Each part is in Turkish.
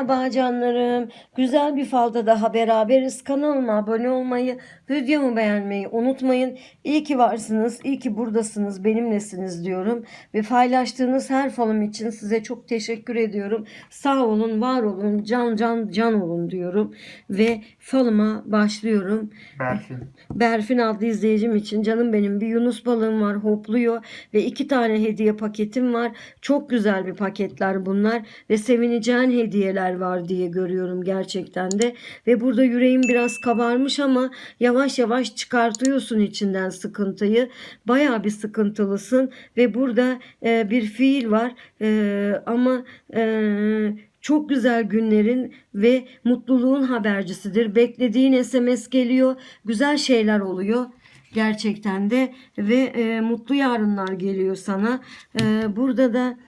Merhaba canlarım. Güzel bir falda daha beraberiz. Kanalıma abone olmayı, videomu beğenmeyi unutmayın. İyi ki varsınız, iyi ki buradasınız, benimlesiniz diyorum. Ve paylaştığınız her falım için size çok teşekkür ediyorum. Sağ olun, var olun, can can can olun diyorum. Ve falıma başlıyorum. Berfin. Berfin adlı izleyicim için canım benim bir Yunus balığım var hopluyor ve iki tane hediye paketim var. Çok güzel bir paketler bunlar ve sevineceğin hediyeler var diye görüyorum gerçekten de. Ve burada yüreğim biraz kabarmış ama yavaş yavaş çıkartıyorsun içinden sıkıntıyı. Baya bir sıkıntılısın ve burada e, bir fiil var E, ama e, çok güzel günlerin ve mutluluğun habercisidir. Beklediğin SMS geliyor. Güzel şeyler oluyor gerçekten de ve e, mutlu yarınlar geliyor sana. E, burada da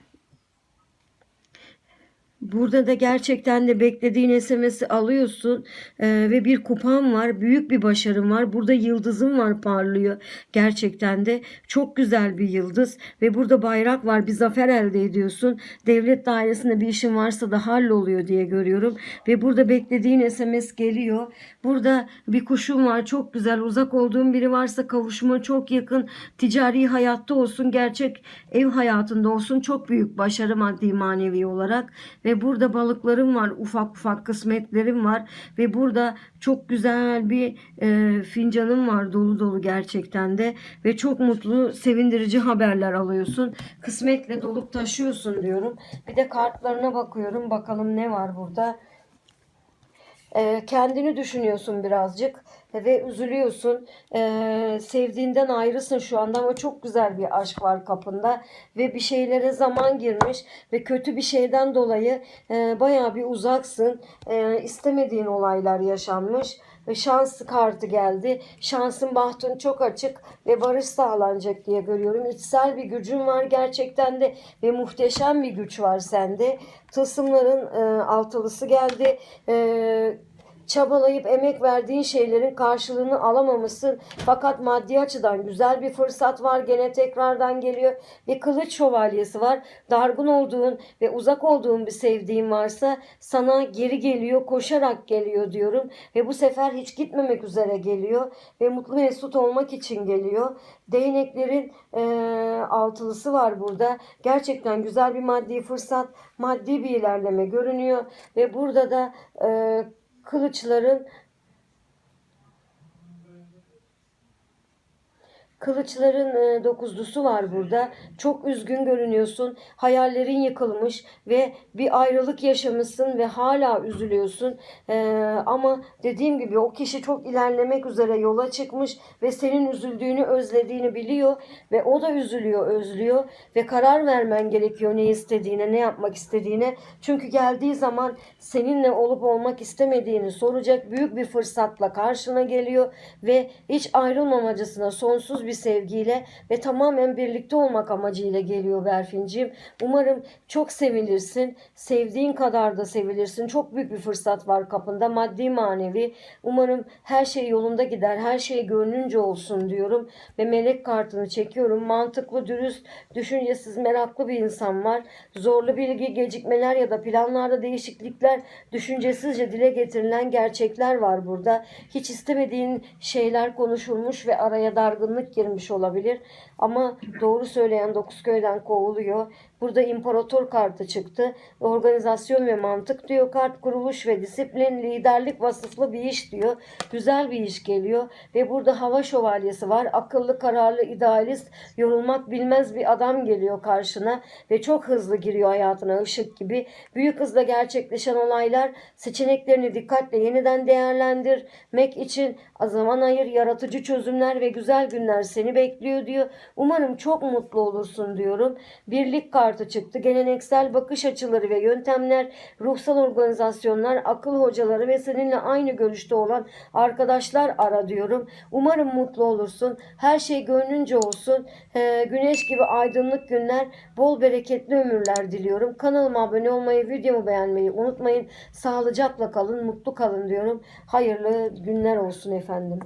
Burada da gerçekten de beklediğin SMS'i alıyorsun Ee, ve bir kupan var. Büyük bir başarın var. Burada yıldızın var parlıyor. Gerçekten de çok güzel bir yıldız ve burada bayrak var. Bir zafer elde ediyorsun. Devlet dairesinde bir işin varsa da halloluyor diye görüyorum. Ve burada beklediğin SMS geliyor. Burada bir kuşun var. Çok güzel. Uzak olduğun biri varsa kavuşma çok yakın. Ticari hayatta olsun. Gerçek ev hayatında olsun. Çok büyük başarı maddi manevi olarak. Ve burada balıklarım var. Ufak ufak kısmetlerim var. Ve burada çok güzel bir e, fincanım var. Dolu dolu gerçekten de. Ve çok mutlu, sevindirici haberler alıyorsun. Kısmetle dolup taşıyorsun diyorum. Bir de kartlarına bakıyorum. Bakalım ne var burada. Ee, kendini düşünüyorsun birazcık ve üzülüyorsun. Ee, sevdiğinden ayrısın şu anda ama çok güzel bir aşk var kapında ve bir şeylere zaman girmiş ve kötü bir şeyden dolayı e, bayağı bir uzaksın. E, istemediğin olaylar yaşanmış şans kartı geldi. Şansın bahtın çok açık ve barış sağlanacak diye görüyorum. İçsel bir gücün var gerçekten de ve muhteşem bir güç var sende. Tılsımların e, altılısı geldi. E, çabalayıp emek verdiğin şeylerin karşılığını alamamışsın. Fakat maddi açıdan güzel bir fırsat var. Gene tekrardan geliyor. Bir kılıç şövalyesi var. Dargın olduğun ve uzak olduğun bir sevdiğin varsa sana geri geliyor. Koşarak geliyor diyorum. Ve bu sefer hiç gitmemek üzere geliyor. Ve mutlu mesut olmak için geliyor. Değneklerin e, altılısı var burada. Gerçekten güzel bir maddi fırsat. Maddi bir ilerleme görünüyor. Ve burada da e, kılıçların Kılıçların e, dokuzlusu var burada. Çok üzgün görünüyorsun. Hayallerin yıkılmış ve bir ayrılık yaşamışsın ve hala üzülüyorsun. E, ama dediğim gibi o kişi çok ilerlemek üzere yola çıkmış ve senin üzüldüğünü, özlediğini biliyor ve o da üzülüyor, özlüyor ve karar vermen gerekiyor ne istediğine, ne yapmak istediğine. Çünkü geldiği zaman seninle olup olmak istemediğini soracak büyük bir fırsatla karşına geliyor ve hiç ayrılmamacısına sonsuz bir sevgiyle ve tamamen birlikte olmak amacıyla geliyor Berfinciğim. Umarım çok sevilirsin. Sevdiğin kadar da sevilirsin. Çok büyük bir fırsat var kapında maddi manevi. Umarım her şey yolunda gider. Her şey gönlünce olsun diyorum. Ve melek kartını çekiyorum. Mantıklı, dürüst, düşüncesiz, meraklı bir insan var. Zorlu bilgi, gecikmeler ya da planlarda değişiklikler, düşüncesizce dile getirilen gerçekler var burada. Hiç istemediğin şeyler konuşulmuş ve araya dargınlık girmiş olabilir. Ama doğru söyleyen dokuz köyden kovuluyor. Burada imparator kartı çıktı. Organizasyon ve mantık diyor kart. Kuruluş ve disiplin, liderlik vasıflı bir iş diyor. Güzel bir iş geliyor. Ve burada hava şövalyesi var. Akıllı, kararlı, idealist, yorulmak bilmez bir adam geliyor karşına. Ve çok hızlı giriyor hayatına ışık gibi. Büyük hızla gerçekleşen olaylar seçeneklerini dikkatle yeniden değerlendirmek için zaman ayır, yaratıcı çözümler ve güzel günler seni bekliyor diyor. Umarım çok mutlu olursun diyorum. Birlik kartı çıktı. Geleneksel bakış açıları ve yöntemler, ruhsal organizasyonlar, akıl hocaları ve seninle aynı görüşte olan arkadaşlar ara diyorum. Umarım mutlu olursun. Her şey gönlünce olsun. Ee, güneş gibi aydınlık günler, bol bereketli ömürler diliyorum. Kanalıma abone olmayı, videomu beğenmeyi unutmayın. Sağlıcakla kalın, mutlu kalın diyorum. Hayırlı günler olsun efendim.